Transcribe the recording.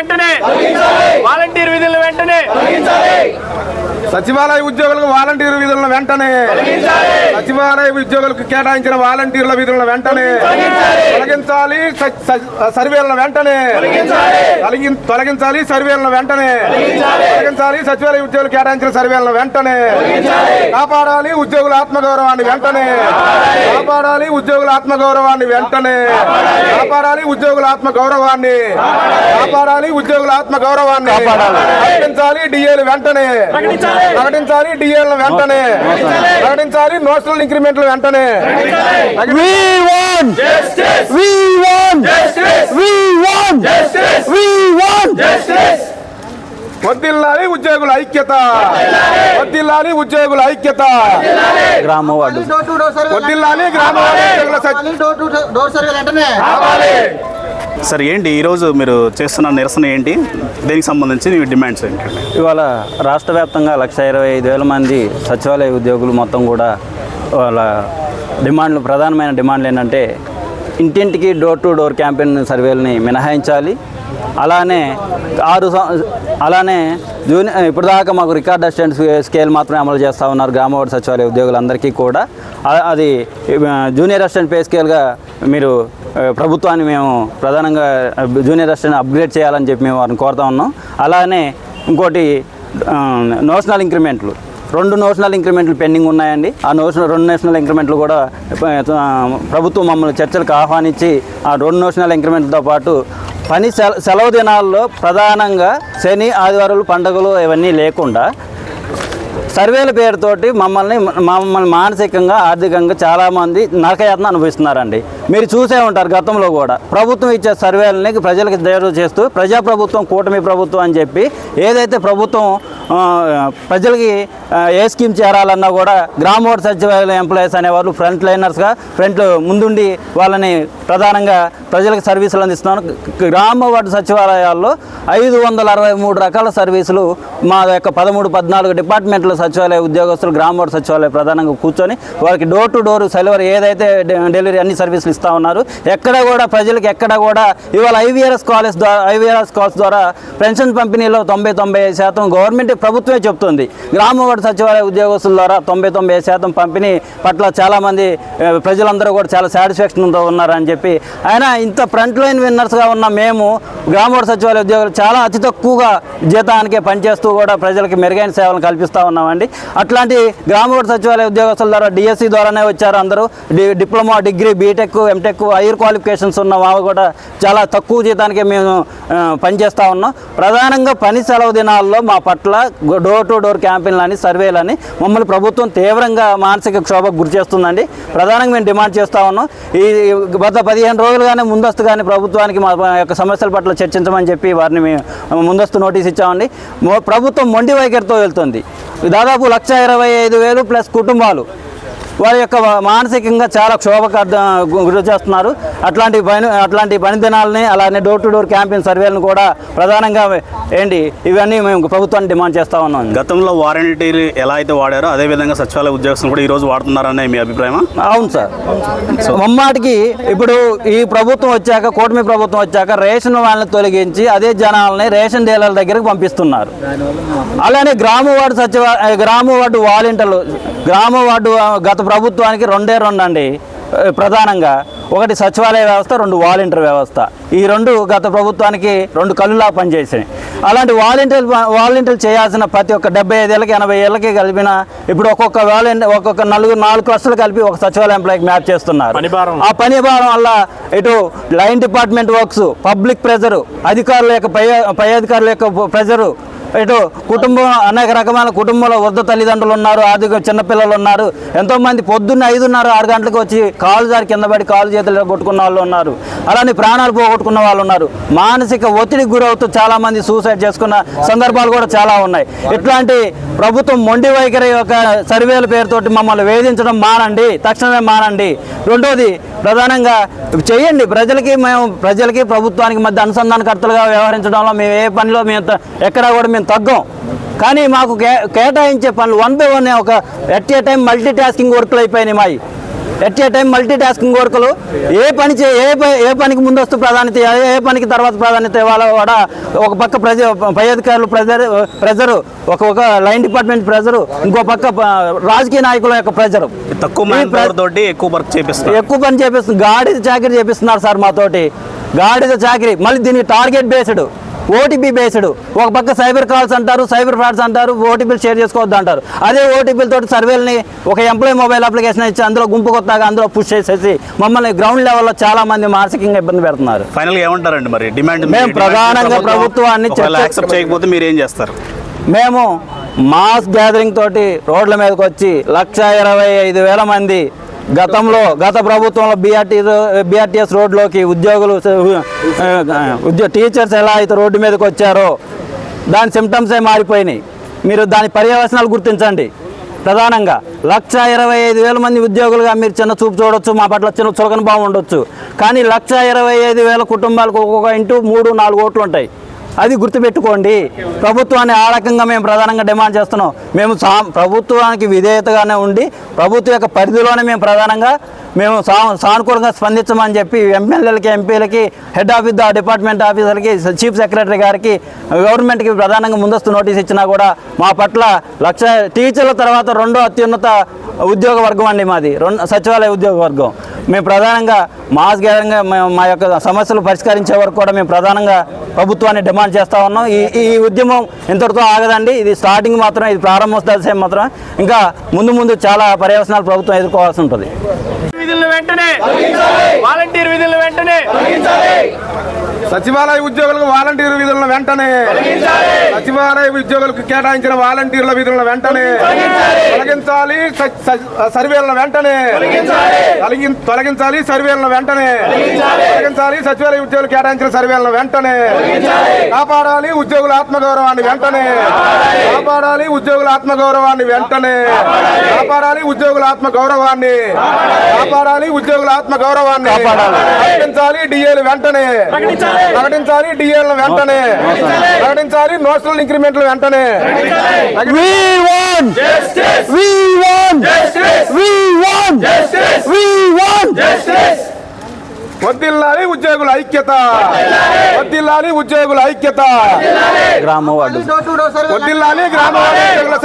వెంటనే. వాలంటీర్ విధులు వెంటనే. సచివాలయ ఉద్యోగులకు వాలంటీర్ విధులను వెంటనే. సచివాలయ ఉద్యోగులకు కేటాయించిన వాలంటీర్ల విధులను వెంటనే. తొలగించాలి. సర్వేలను వెంటనే. తొలగిం- తొలగించాలి. సర్వేలను వెంటనే. తొలగించాలి. సచివాలయ ఉద్యోగులు కేటాయించిన సర్వేలను వెంటనే. కాపాడాలి ఉద్యోగుల ఆత్మగౌరవాన్ని వెంటనే. కాపాడాలి. ఉద్యోగుల ఆత్మగౌరవాన్ని వెంటనే. కాపాడాలి. ఉద్యోగుల ఆత్మ గౌరవాన్ని కాపాడాలి ఉద్యోగుల ఆత్మ గౌరవాన్ని ప్రకటించాలి డిఏలు వెంటనే. ప్రకటించాలి. డిఏలను వెంటనే. ప్రకటించాలి. నోషనల్ ఇంక్రిమెంట్లు వెంటనే! వద్దిల్లాలి ఉద్యోగుల ఐక్యత. వద్దిల్లాలి. ఉద్యోగుల ఐక్యత. గ్రామ ward. Door to door survey వద్దిల్లాలి గ్రామ ఉద్యోగుల సార్ ఏంటి ఈరోజు మీరు చేస్తున్న నిరసన ఏంటి? దేనికి సంబంధించి డిమాండ్స్ ఏంటి? ఇవాళ రాష్ట్ర వ్యాప్తంగా లక్ష ఇరవై ఐదు వేల మంది సచివాలయ ఉద్యోగులు మొత్తం కూడా వాళ్ళ డిమాండ్లు ప్రధానమైన డిమాండ్లు ఏంటంటే ఇంటింటికి డోర్ టు డోర్ క్యాంపెయిన్ సర్వేలని మినహాయించాలి. అలానే ఆరు అలానే జూనియర్ ఇప్పటిదాకా మాకు రికార్డ్ అసిస్టెంట్ స్కేల్ మాత్రమే అమలు చేస్తూ ఉన్నారు గ్రామవార్డు సచివాలయ ఉద్యోగులందరికీ కూడా. అది జూనియర్ అసిస్టెంట్ పే స్కేల్గా మీరు ప్రభుత్వాన్ని మేము ప్రధానంగా జూనియర్ అసిస్టెంట్ అప్గ్రేడ్ చేయాలని చెప్పి మేము వారిని కోరుతా ఉన్నాం. అలానే ఇంకోటి నోషనల్ ఇంక్రిమెంట్లు. రెండు నోషనల్ ఇంక్రిమెంట్లు పెండింగ్ ఉన్నాయండి. ఆ నోషనల్ రెండు నేషనల్ ఇంక్రిమెంట్లు కూడా ప్రభుత్వం మమ్మల్ని చర్చలకు ఆహ్వానించి ఆ రెండు నోషనల్ ఇంక్రిమెంట్లతో పాటు పని సెల సెలవు దినాల్లో ప్రధానంగా శని ఆదివారాలు పండుగలు ఇవన్నీ లేకుండా సర్వేల పేరుతోటి మమ్మల్ని మమ్మల్ని మానసికంగా ఆర్థికంగా చాలామంది నరకయాతన అనుభవిస్తున్నారండి. మీరు చూసే ఉంటారు గతంలో కూడా. ప్రభుత్వం ఇచ్చే సర్వేలని ప్రజలకు తయారు చేస్తూ ప్రజాప్రభుత్వం కూటమి ప్రభుత్వం అని చెప్పి ఏదైతే ప్రభుత్వం ప్రజలకి ఏ స్కీమ్ చేరాలన్నా కూడా గ్రామ వార్డు సచివాలయ ఎంప్లాయీస్ అనేవాళ్ళు ఫ్రంట్ లైనర్స్గా ఫ్రంట్ ముందుండి వాళ్ళని ప్రధానంగా ప్రజలకు సర్వీసులు అందిస్తున్నాను. గ్రామ వార్డు సచివాలయాల్లో ఐదు వందల అరవై మూడు రకాల సర్వీసులు మా యొక్క పదమూడు పద్నాలుగు డిపార్ట్మెంట్ల సచివాలయ ఉద్యోగస్తులు గ్రామ వార్డు సచివాలయ ప్రధానంగా కూర్చొని వారికి డోర్ టు డోర్ సెలవర్ ఏదైతే డె- డెలివరీ అన్ని సర్వీసులు ఇస్తూ ఉన్నారు. ఎక్కడ కూడా ప్రజలకు ఎక్కడ కూడా ఇవాళ ఐవీఆర్ఎస్ కాలేజ్ ద్వారా ఐవీఆర్ఎస్ కాల్స్ ద్వారా పెన్షన్ పంపిణీలో తొంభై తొంభై శాతం గవర్నమెంట్ ప్రభుత్వమే చెప్తుంది. గ్రామ సచివాలయ ఉద్యోగస్తుల ద్వారా తొంభై తొంభై శాతం పంపిణీ పట్ల చాలామంది ప్రజలందరూ కూడా చాలా సాటిస్ఫాక్షన్తో ఉన్నారని చెప్పి. ఆయన ఇంత ఫ్రంట్ లైన్ విన్నర్స్గా ఉన్న మేము గ్రామ సచివాలయ ఉద్యోగులు చాలా అతి తక్కువగా జీతానికే పనిచేస్తూ కూడా ప్రజలకి మెరుగైన సేవలను కల్పిస్తూ ఉన్నామండి. అట్లాంటి గ్రామ సచివాలయ ఉద్యోగస్తుల ద్వారా డిఎస్సి ద్వారానే వచ్చారు అందరూ. Diploma degree BTech MTech higher qualifications ఉన్న వాళ్ళు కూడా చాలా తక్కువ జీతానికే మేము పనిచేస్తూ ఉన్నాం. ప్రధానంగా పని సెలవు దినాల్లో మా పట్ల డోర్ టు డోర్ క్యాంపెయిన్లని సర్వేలని మమ్మల్ని ప్రభుత్వం తీవ్రంగా మానసిక క్షోభకు గురి చేస్తుందండి. ప్రధానంగా మేము డిమాండ్ చేస్తూ ఉన్నాం. ఈ గత పదిహేను రోజులుగానే ముందస్తుగానే ప్రభుత్వానికి మా యొక్క సమస్యల పట్ల చర్చించమని చెప్పి వారిని మేము ముందస్తు నోటీస్ ఇచ్చామండి. ప్రభుత్వం మొండి వైఖరితో వెళ్తుంది. దాదాపు లక్ష ఇరవై ఐదు వేలు ప్లస్ కుటుంబాలు వారి యొక్క మానసికంగా చాలా క్షోభకు గురి చేస్తున్నారు. అట్లాంటి పని అట్లాంటి పని దినాలని అలానే డోర్ టు డోర్ క్యాంపెయిన్ సర్వేలను కూడా ప్రధానంగా ఏంటి ఇవన్నీ మేము ప్రభుత్వాన్ని డిమాండ్ చేస్తూ ఉన్నాం. గతంలో వారంటీలు ఎలా అయితే వాడారో అదే విధంగా సచివాలయ ఉద్యోగస్తులు కూడా ఈ రోజు వాడుతున్నారనే మీ అభిప్రాయమా? అవును సార్. ముమ్మాటికి ఇప్పుడు ఈ ప్రభుత్వం వచ్చాక కూటమి ప్రభుత్వం వచ్చాక రేషన్ వాళ్ళని తొలగించి అదే జనాలని రేషన్ డీలర్ల దగ్గరికి పంపిస్తున్నారు. అలానే గ్రామ వార్డు సచివ గ్రామ వార్డు వాలంటీర్లు గ్రామ వార్డు గత ప్రభుత్వానికి రెండే రెండు అండి ప్రధానంగా ఒకటి సచివాలయ వ్యవస్థ రెండు వాలంటీర్ వ్యవస్థ. ఈ రెండు గత ప్రభుత్వానికి రెండు కళ్ళులా పనిచేసాయి అలాంటి వాలంటీర్ వాలంటీర్ చేయాల్సిన ప్రతి ఒక్క డెబ్బై ఐదేళ్ళకి ఎనభై ఏళ్ళకి కలిపిన ఇప్పుడు ఒక్కొక్క వాలంటీర్ ఒక్కొక్క నలుగురు నాలుగు క్లస్టర్లు కలిపి ఒక సచివాలయ ఎంప్లాయీకి మ్యాప్ చేస్తున్నారు. ఆ పని భారం వల్ల ఇటు line department works public pressure అధికారుల యొక్క పై పై అధికారుల యొక్క ప్రెజరు ఇటు కుటుంబం అనేక రకమైన కుటుంబంలో వృద్ధ తల్లిదండ్రులు ఉన్నారు ఆర్థిక చిన్నపిల్లలు ఉన్నారు. ఎంతోమంది పొద్దున్న ఐదున్నర ఆరు గంటలకు వచ్చి కాలు జారి కింద పడి కాలు చేతులు కొట్టుకున్న వాళ్ళు ఉన్నారు. అలానే ప్రాణాలు పోగొట్టుకున్న వాళ్ళు ఉన్నారు. మానసిక ఒత్తిడికి గురవుతూ చాలామంది సూసైడ్ చేసుకున్న సందర్భాలు కూడా చాలా ఉన్నాయి. ఇట్లాంటి ప్రభుత్వం మొండి వైఖరి యొక్క సర్వేల పేరుతోటి మమ్మల్ని వేధించడం మానండి తక్షణమే మానండి. రెండోది ప్రధానంగా చేయండి. ప్రజలకి మేము ప్రజలకి ప్రభుత్వానికి మధ్య అనుసంధానకర్తలుగా వ్యవహరించడంలో మేము ఏ పనిలో మేము ఎక్కడా కూడా మేము తగ్గం. కానీ మాకు కే కేటాయించే పనులు వన్ బై వన్ ఒక at a time multitasking వర్క్లు అయిపోయినాయి మావి at a time multitasking వర్కులు ఏ పని చే ఏ ఏ పనికి ముందస్తు ప్రాధాన్యత ఏ పనికి తర్వాత ప్రాధాన్యత ఇవ్వాలో కూడా ఒక పక్క ప్రజ పై అధికారులు ప్రెజర్ ప్రెజరు ఒక ఒక లైన్ డిపార్ట్మెంట్ ప్రెజరు ఇంకో పక్క రాజకీయ నాయకుల యొక్క ప్రెజరు. తక్కువ ఎక్కువ వర్క్ చేపిస్తారు ఎక్కువ పని చేపిస్తుంది గాడిద చాకరీ చేపిస్తున్నారు సార్ మాతోటి గాడిద చాకరీ మళ్ళీ దీనికి టార్గెట్ బేస్డ్ ఓటీపీ బేస్డ్. ఒక పక్క సైబర్ కాల్స్ అంటారు సైబర్ ఫ్రాడ్స్ అంటారు ఓటీపీలు షేర్ చేసుకోవద్దు అంటారు. అదే ఓటీపీలతో సర్వేల్ని ఒక ఎంప్లాయీ మొబైల్ అప్లికేషన్ ఇచ్చి అందులో గుంపు కొత్తగా అందులో పుష్ చేసేసి మమ్మల్ని గ్రౌండ్ లెవెల్లో చాలా మంది మానసికంగా ఇబ్బంది పెడుతున్నారు. ఫైనల్గా ఏమంటారండి మరి? డిమాండ్ మేము ప్రధానంగా ప్రభుత్వాన్ని చేయకపోతే మీరు ఏం చేస్తారు? మేము మాస్ గ్యాదరింగ్ తోటి రోడ్ల మీదకి వచ్చి లక్ష ఇరవై ఐదు వేల మంది గతంలో గత ప్రభుత్వంలో బీఆర్టీ బీఆర్టీఎస్ రోడ్లోకి ఉద్యోగులు ఉద్యోగ టీచర్స్ ఎలా అయితే రోడ్డు మీదకి వచ్చారో దాని సిమ్టమ్సే మారిపోయినాయి. మీరు దాని పర్యవసనాలు గుర్తించండి. ప్రధానంగా లక్ష ఇరవై ఐదు వేల మంది ఉద్యోగులుగా మీరు చిన్న చూపు చూడొచ్చు మా పట్ల చిన్న చులకన భావం ఉండొచ్చు. కానీ లక్ష ఇరవై ఐదు వేల కుటుంబాలకు ఒక్కొక్క ఇంటూ మూడు నాలుగు ఓట్లు ఉంటాయి అది గుర్తుపెట్టుకోండి. ప్రభుత్వాన్ని ఆ రకంగా మేము ప్రధానంగా డిమాండ్ చేస్తున్నాం. మేము సా ప్రభుత్వానికి విధేయతగానే ఉండి ప్రభుత్వం యొక్క పరిధిలోనే మేము ప్రధానంగా మేము సా సానుకూలంగా స్పందించమని చెప్పి ఎమ్మెల్యేలకి ఎంపీలకి హెడ్ ఆఫీస్ ద డిపార్ట్మెంట్ ఆఫీసర్కి చీఫ్ సెక్రటరీ గారికి గవర్నమెంట్కి ప్రధానంగా ముందస్తు నోటీస్ ఇచ్చినా కూడా మా పట్ల లక్ష టీచర్ల తర్వాత రెండో అత్యున్నత ఉద్యోగ వర్గం అండి మాది. రెండు సచివాలయ ఉద్యోగ వర్గం. మేము ప్రధానంగా మాస్ గ్యారంగా మేము మా యొక్క సమస్యలు పరిష్కరించే వరకు కూడా మేము ప్రధానంగా ప్రభుత్వాన్ని డిమాండ్ చేస్తూ ఉన్నాం. ఈ ఈ ఉద్యమం ఇంతటితో ఆగదండి. ఇది స్టార్టింగ్ మాత్రమే ఇది ప్రారంభ దశ మాత్రమే. ఇంకా ముందు ముందు చాలా పర్యవసనాలు ప్రభుత్వం ఎదుర్కోవాల్సి ఉంటుంది. వెంటనే వాలంటీర్ విధులను వెంటనే సచివాలయ ఉద్యోగులకు వాలంటీర్ విధులను వెంటనే సచివాలయ ఉద్యోగులకు కేటాయించిన వాలంటీర్ల విధులను వెంటనే తొలగించాలి. సర్వేలను వెంటనే తొలగిం- తొలగించాలి. సర్వేలను వెంటనే తొలగించాలి. సచివాలయ ఉద్యోగులు కేటాయించిన సర్వేలను వెంటనే కాపాడాలి. ఉద్యోగుల ఆత్మగౌరవాన్ని వెంటనే కాపాడాలి. ఉద్యోగుల ఆత్మగౌరవాన్ని వెంటనే కాపాడాలి. ఉద్యోగుల ఆత్మ గౌరవాన్ని కాపాడాలి. ఉద్యోగుల ఆత్మ గౌరవాన్ని ప్రకటించాలి డిఏలు వెంటనే ప్రకటించాలి. డిఏలను వెంటనే. ప్రకటించాలి. నోషనల్ ఇంక్రిమెంట్లు వెంటనే! వద్దిల్లాలి ఉద్యోగుల ఐక్యత. వద్దిల్లాలి. ఉద్యోగుల ఐక్యత. గ్రామ వద్దిల్లాలి గ్రామ వార్డు ఉద్యోగుల